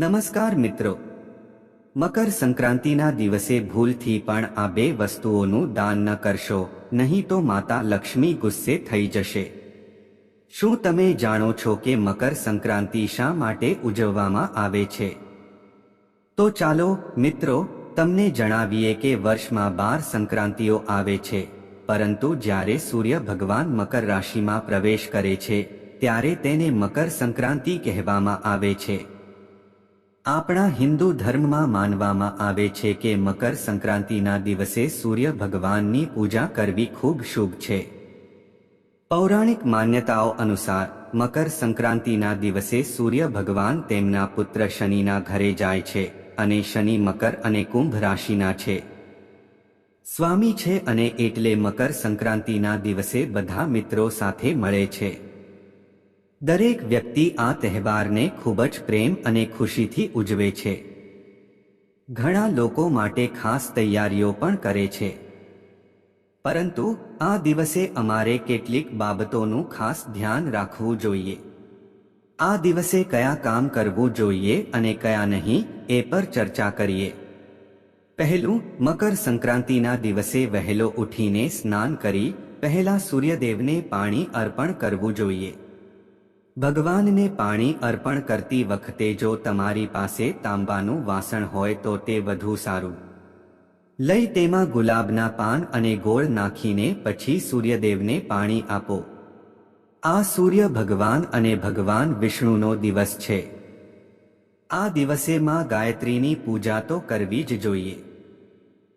નમસ્કાર મિત્રો. મકર સંક્રાંતિના દિવસે ભૂલથી પણ આ બે વસ્તુઓનું દાન ન કરશો, નહીં તો માતા લક્ષ્મી ગુસ્સે થઈ જશે. શું તમે જાણો છો કે મકર સંક્રાંતિ શા માટે ઉજવવામાં આવે છે? તો ચાલો, મિત્રો, તમને જણાવીએ કે વર્ષમાં બાર સંક્રાંતિઓ આવે છે, પરંતુ જ્યારે સૂર્ય ભગવાન મકર રાશિમાં પ્રવેશ કરે છે, ત્યારે તેને મકર સંક્રાંતિ કહેવામાં આવે છે. આપણા હિન્દુ ધર્મમાં માનવામાં આવે છે કે મકર સંક્રાંતિના દિવસે સૂર્ય ભગવાનની પૂજા કરવી ખૂબ શુભ છે. પૌરાણિક માન્યતાઓ અનુસાર, મકર સંક્રાંતિના દિવસે સૂર્ય ભગવાન તેમના પુત્ર શનિના ઘરે જાય છે અને શનિ મકર અને કુંભ રાશિના છે. સ્વામી છે અને એટલે મકર સંક્રાંતિના દિવસે બધા મિત્રો સાથે મળે છે. દરેક વ્યક્તિ આ તહેવારને ખૂબ જ પ્રેમ અને ખુશીથી ઉજવે છે. ઘણા લોકો માટે ખાસ તૈયારીઓ પણ કરે છે. પરંતુ આ દિવસે અમારે કેટલીક બાબતોનું ખાસ ધ્યાન રાખવું જોઈએ. આ દિવસે કયા કામ કરવું જોઈએ અને કયા નહીં એ પર ચર્ચા કરીએ. પહેલું, મકર સંક્રાંતિના દિવસે વહેલો ઉઠીને સ્નાન કરી પહેલા સૂર્યદેવને પાણી અર્પણ કરવું જોઈએ. ભગવાનને પાણી અર્પણ કરતી વખતે જો તમારી પાસે તાંબાનું વાસણ હોય તો તે વધુ સારું. લઈ તેમાં ગુલાબના પાન અને ગોળ નાખીને પછી સૂર્યદેવને પાણી આપો. આ સૂર્ય ભગવાન અને ભગવાન વિષ્ણુનો દિવસ છે. આ દિવસે માં ગાયત્રીની પૂજા તો કરવી જ જોઈએ.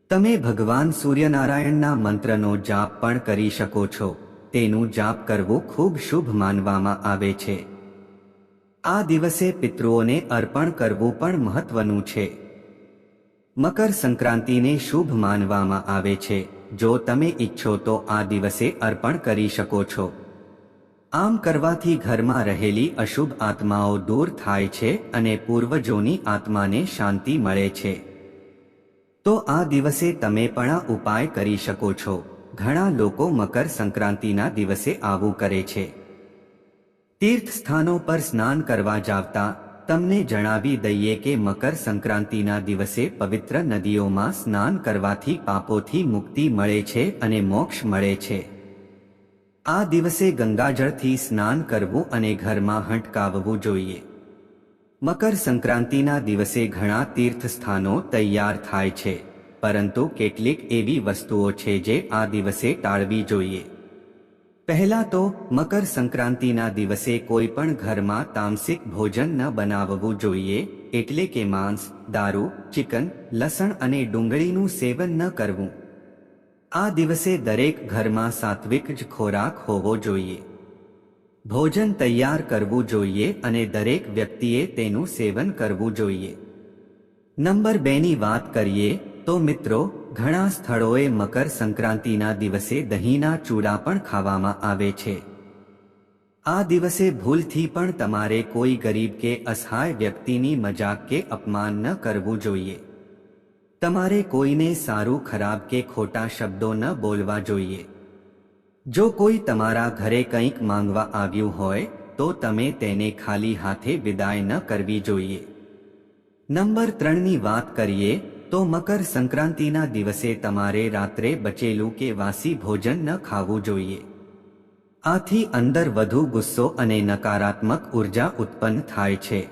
તમે ભગવાન સૂર્યનારાયણના મંત્રનો જાપ પણ કરી શકો છો. તેનું જાપ કરવું ખૂબ શુભ માનવામાં આવે છે. આ દિવસે પિતૃઓને અર્પણ કરવું પણ મહત્વનું છે. મકર સંક્રાંતિને શુભ માનવામાં આવે છે. જો તમે ઈચ્છો તો આ દિવસે અર્પણ કરી શકો છો. આમ કરવાથી ઘરમાં રહેલી અશુભ આત્માઓ દૂર થાય છે અને પૂર્વજોની આત્માને શાંતિ મળે છે. તો આ દિવસે તમે પણ આ ઉપાય કરી શકો છો. ઘણા લોકો મકર સંક્રાંતિના દિવસે આવું કરે છે. તીર્થ સ્થાનો પર સ્નાન કરવા જાવતા તમને જણાવી દઈએ કે મકર સંક્રાંતિના દિવસે પવિત્ર નદીઓમાં સ્નાન કરવાથી પાપોથી મુક્તિ મળે છે અને મોક્ષ મળે છે. આ દિવસે ગંગાજળથી સ્નાન કરવું અને ઘરમાં હંટકાવવું જોઈએ. મકર સંક્રાંતિના દિવસે ઘણા તીર્થ સ્થાનો તૈયાર થાય છે. પરંતુ કેટલીક એવી વસ્તુઓ છે જે આ દિવસે ટાળવી જોઈએ. પહેલા તો, મકર સંક્રાંતિના દિવસે કોઈ પણ ઘરમાં તામસિક ભોજન ન બનાવવું જોઈએ, એટલે કે માંસ, દારૂ, ચિકન, લસણ અને ડુંગળીનું સેવન ન કરવું. આ દિવસે દરેક ઘરમાં સાત્વિક જ ખોરાક હોવો જોઈએ. ભોજન તૈયાર કરવું જોઈએ અને દરેક વ્યક્તિએ તેનું સેવન કરવું જોઈએ. નંબર બેની વાત કરીએ તો મિત્રો, ઘણા સ્થળોએ મકર સંક્રાંતિના દિવસે દહીંના ચૂડા પણ ખાવામાં આવે છે. આ દિવસે ભૂલથી પણ તમારે કોઈ ગરીબ કે અસહાય વ્યક્તિની મજાક કે અપમાન ન કરવું જોઈએ. તમારે કોઈને સારું, ખરાબ કે ખોટા શબ્દો ન બોલવા જોઈએ. જો કોઈ તમારા ઘરે કંઈક માંગવા આવ્યું હોય, તો તમે તેને ખાલી હાથે વિદાય ન કરવી જોઈએ. નંબર ત્રણની વાત કરીએ તો મકર સંક્રાંતિના દિવસે તમારે રાત્રે બચેલું કે વાસી ભોજન ન ખાવું જોઈએ. આથી અંદર વધુ ગુસ્સો અને નકારાત્મક ઊર્જા ઉત્પન્ન થાય છે.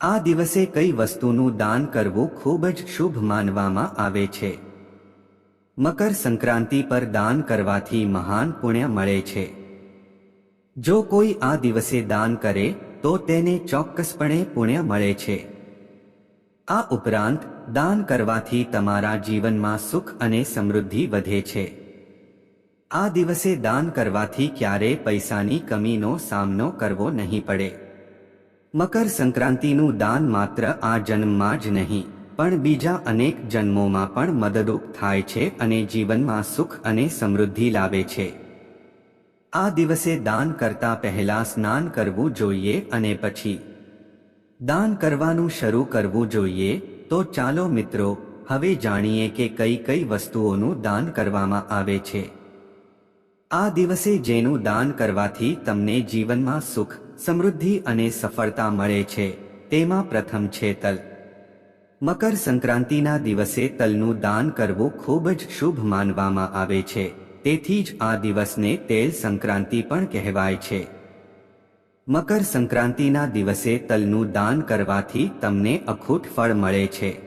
આ દિવસે કઈ વસ્તુનું દાન કરવું ખૂબ જ શુભ માનવામાં આવે છે. મકર સંક્રાંતિ પર દાન કરવાથી મહાન પુણ્ય મળે છે. જો કોઈ આ દિવસે દાન કરે, તો તેને ચોક્કસપણે પુણ્ય મળે છે. આ ઉપરાંત, દાન કરવાથી તમારા જીવનમાં સુખ અને સમૃદ્ધિ વધે છે. આ દિવસે દાન કરવાથી ક્યારે પૈસાની કમીનો સામનો કરવો નહીં પડે. મકર સંક્રાંતિનું દાન માત્ર આ જન્મમાં જ નહીં, પણ બીજા અનેક જન્મોમાં પણ મદદરૂપ થાય છે અને જીવનમાં સુખ અને સમૃદ્ધિ લાવે છે. આ દિવસે દાન કરતા પહેલા સ્નાન કરવું જોઈએ અને પછી દાન કરવાનું શરૂ કરવું જોઈએ, તો ચાલો મિત્રો, હવે જાણીએ કે કઈ કઈ વસ્તુઓનું દાન કરવામાં આવે છે. આ દિવસે જેનું દાન કરવાથી તમને જીવનમાં સુખ, સમૃદ્ધિ અને સફળતા મળે છે, તેમાં પ્રથમ છે તલ. મકર સંક્રાંતિના દિવસે તલનું દાન કરવું ખૂબ જ શુભ માનવામાં આવે છે, તેથી જ આ દિવસને તેલ સંક્રાંતિ પણ કહેવાય છે. મકર સંક્રાંતિના દિવસે તલનું દાન કરવાથી તમને અખૂટ ફળ મળે છે.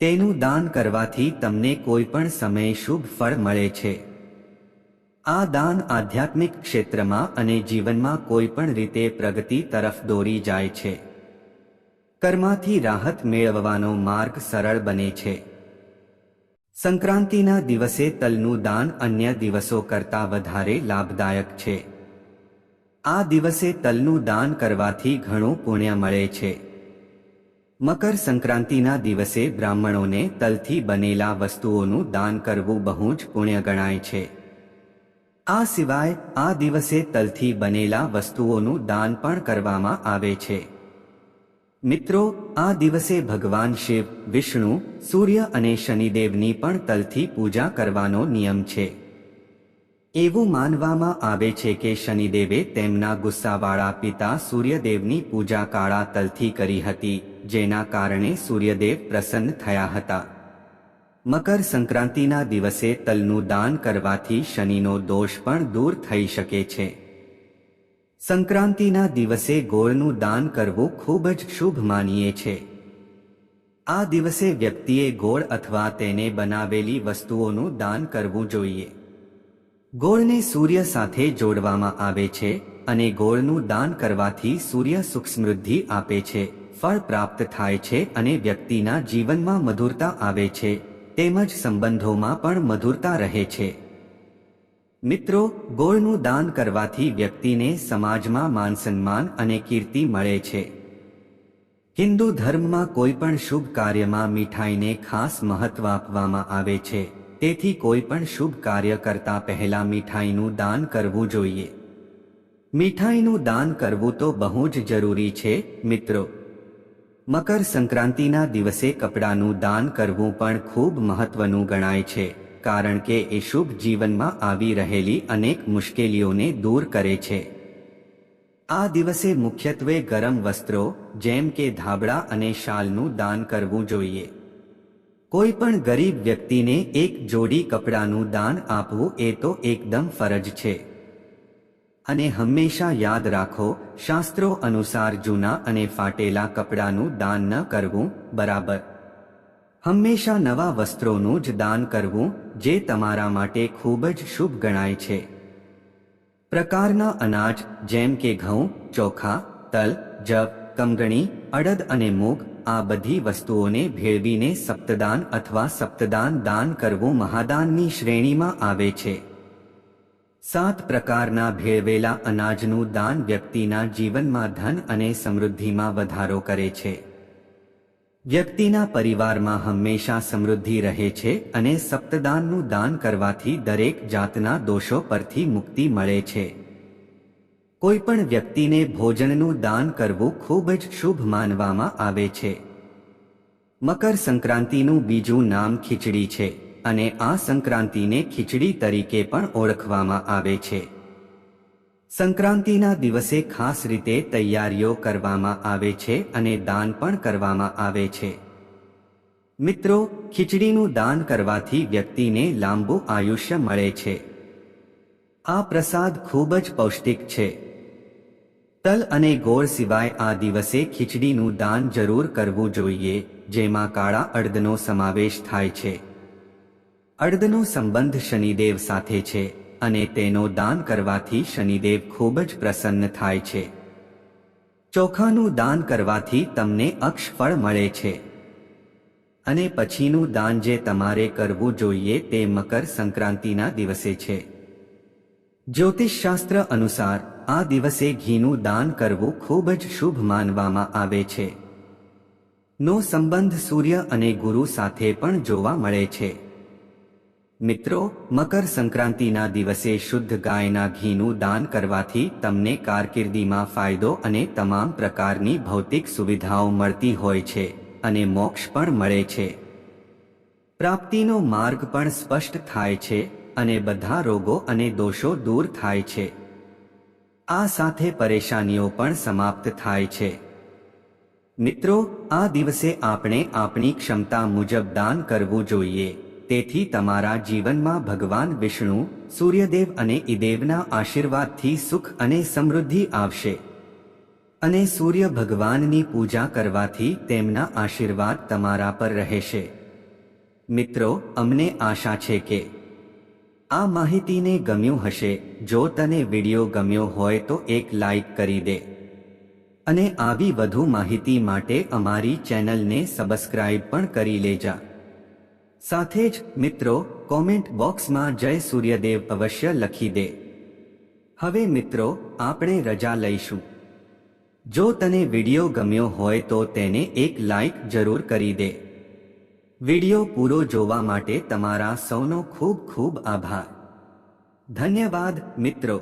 તેનું દાન કરવાથી તમને કોઈ પણ સમયે શુભ ફળ મળે છે. આ દાન આધ્યાત્મિક ક્ષેત્રમાં અને જીવનમાં કોઈ પણ રીતે પ્રગતિ તરફ દોરી જાય છે. કર્માથી રાહત મેળવવાનો માર્ગ સરળ બને છે. સંક્રાંતિના દિવસે તલનું દાન અન્ય દિવસો કરતાં વધારે લાભદાયક છે. આ દિવસે તલનું દાન કરવાથી ઘણું પુણ્ય મળે છે. મકર સંક્રાંતિના દિવસે બ્રાહ્મણોને તલથી બનેલા વસ્તુઓનું દાન કરવું બહુ જ પુણ્ય ગણાય છે. આ સિવાય આ દિવસે તલથી બનેલા વસ્તુઓનું દાન પણ કરવામાં આવે છે. મિત્રો, આ દિવસે ભગવાન શિવ, વિષ્ણુ, સૂર્ય અને શનિદેવની પણ તલથી પૂજા કરવાનો નિયમ છે. એવું માનવામાં આવે છે કે શનિદેવે તેમના ગુસ્સાવાળા પિતા સૂર્યદેવની પૂજા કાળા તલથી કરી હતી, જેના કારણે સૂર્યદેવ પ્રસન્ન થયા હતા. મકર સંક્રાંતિના દિવસે તલનું દાન કરવાથી શનિનો દોષ પણ દૂર થઈ શકે છે. સંક્રાંતિના દિવસે ગોળનું દાન કરવું ખૂબ જ શુભ માનીએ છે. આ દિવસે વ્યક્તિએ ગોળ અથવા તેને બનાવેલી વસ્તુઓનું દાન કરવું જોઈએ. ગોળને સૂર્ય સાથે જોડવામાં આવે છે અને ગોળનું દાન કરવાથી સૂર્ય સુખ સમૃદ્ધિ આપે છે, ફળ પ્રાપ્ત થાય છે અને વ્યક્તિના જીવનમાં મધુરતા આવે છે, તેમજ સંબંધોમાં પણ મધુરતા રહે છે. મિત્રો, ગોળનું દાન કરવાથી વ્યક્તિને સમાજમાં માન સન્માન અને કીર્તિ મળે છે. હિન્દુ ધર્મમાં કોઈ પણ શુભ કાર્યમાં મીઠાઈને ખાસ મહત્વ આપવામાં આવે છે. તેથી કોઈ પણ શુભ કાર્ય કરતા પહેલા મીઠાઈનું દાન કરવું જોઈએ. મીઠાઈનું દાન કરવું તો બહુ જ જરૂરી છે, મિત્રો. મકર સંક્રાંતિના દિવસે કપડાનું દાન કરવું પણ ખૂબ મહત્વનું ગણાય છે, કારણ કે એ શુભ જીવનમાં આવી રહેલી અનેક મુશ્કેલીઓને દૂર કરે છે. આ દિવસે મુખ્યત્વે ગરમ વસ્ત્રો, જેમ કે ધાબળા અને શાલનું દાન કરવું જોઈએ. કોઈ પણ ગરીબ વ્યક્તિને એક જોડી કપડાનું દાન આપવું એ તો એકદમ ફરજ છે. અને હંમેશા યાદ રાખો, શાસ્ત્રો અનુસાર જૂના અને ફાટેલા કપડાનું દાન ન કરવું, બરાબર. હંમેશા નવા વસ્ત્રોનું જ દાન કરવું, જે તમારા માટે ખૂબ જ શુભ ગણાય છે. પ્રકારના અનાજ, જેમ કે ઘઉં, ચોખા, તલ જવ કમગણી અડદ અને મૂગ આ બધી વસ્તુઓને ભેળવીને સપ્તદાન અથવા સપ્તદાન દાન કરવું મહાદાનની શ્રેણીમાં આવે છે. સાત પ્રકારના ભેળવેલા અનાજનું દાન વ્યક્તિના જીવનમાં ધન અને સમૃદ્ધિમાં વધારો કરે છે. વ્યક્તિના પરિવારમાં હંમેશા સમૃદ્ધિ રહે છે અને સપ્તદાનનું દાન કરવાથી દરેક જાતના દોષો પરથી મુક્તિ મળે છે. કોઈ પણ વ્યક્તિને ભોજનનું દાન કરવું ખૂબ જ શુભ માનવામાં આવે છે. મકર સંક્રાંતિનું બીજું નામ ખીચડી છે અને આ સંક્રાંતિને ખીચડી તરીકે પણ ઓળખવામાં આવે છે. સંક્રાંતિના દિવસે ખાસ રીતે તૈયારીઓ કરવામાં આવે છે અને દાન પણ કરવામાં આવે છે. મિત્રો, ખીચડીનું દાન કરવાથી વ્યક્તિને લાંબુ આયુષ્ય મળે છે. આ પ્રસાદ ખૂબ જ પૌષ્ટિક છે. તલ અને ગોળ સિવાય આ દિવસે ખીચડીનું દાન જરૂર કરવું જોઈએ, જેમાં કાળા અડદનો સમાવેશ થાય છે. અડદનો સંબંધ શનિદેવ સાથે છે, અને તેનો દાન કરવાથી શનિદેવ ખૂબ જ પ્રસન્ન થાય છે. ચોખાનું દાન કરવાથી તમને અક્ષ ફળ મળે છે. અને પછીનું દાન જે તમારે કરવું જોઈએ તે મકર સંક્રાંતિના દિવસે છે. જ્યોતિષશાસ્ત્ર અનુસાર આ દિવસે ઘીનું દાન કરવું ખૂબ જ શુભ માનવામાં આવે છે. નો સંબંધ સૂર્ય અને ગુરુ સાથે પણ જોવા મળે છે. મિત્રો, મકર સંક્રાંતિના દિવસે શુદ્ધ ગાયના ઘીનું દાન કરવાથી તમને કારકિર્દીમાં ફાયદો અને તમામ પ્રકારની ભૌતિક સુવિધાઓ મળતી હોય છે અને મોક્ષ પણ મળે છે. પ્રાપ્તિનો માર્ગ પણ સ્પષ્ટ થાય છે અને બધા રોગો અને દોષો દૂર થાય છે. આ સાથે પરેશાનીઓ પણ સમાપ્ત થાય છે. મિત્રો, આ દિવસે આપણે આપણી ક્ષમતા મુજબ દાન કરવું જોઈએ. તેથી તમારા જીવનમાં ભગવાન વિષ્ણુ, સૂર્યદેવ અને ઈદેવના આશીર્વાદથી સુખ અને સમૃદ્ધિ આવશે. અને સૂર્ય ભગવાનની પૂજા કરવાથી તેમના આશીર્વાદ તમારા પર રહેશે. મિત્રો, અમને આશા છે કે આ માહિતીને ગમ્યું હશે. જો તને વિડિયો ગમ્યો હોય તો એક લાઈક કરી દે. અને આવી વધુ માહિતી માટે અમારી ચેનલને સબસ્ક્રાઇબ પણ કરી લેજા. સાથે જ મિત્રો, કોમેન્ટ બોક્સમાં જય સૂર્યદેવ અવશ્ય લખી દે. હવે મિત્રો, આપણે રજા લઈશું. જો તને વિડિયો ગમ્યો હોય તો તેને એક લાઈક જરૂર કરી દે. વિડિયો પૂરો જોવા માટે તમારા સૌનો ખૂબ ખૂબ આભાર. ધન્યવાદ મિત્રો.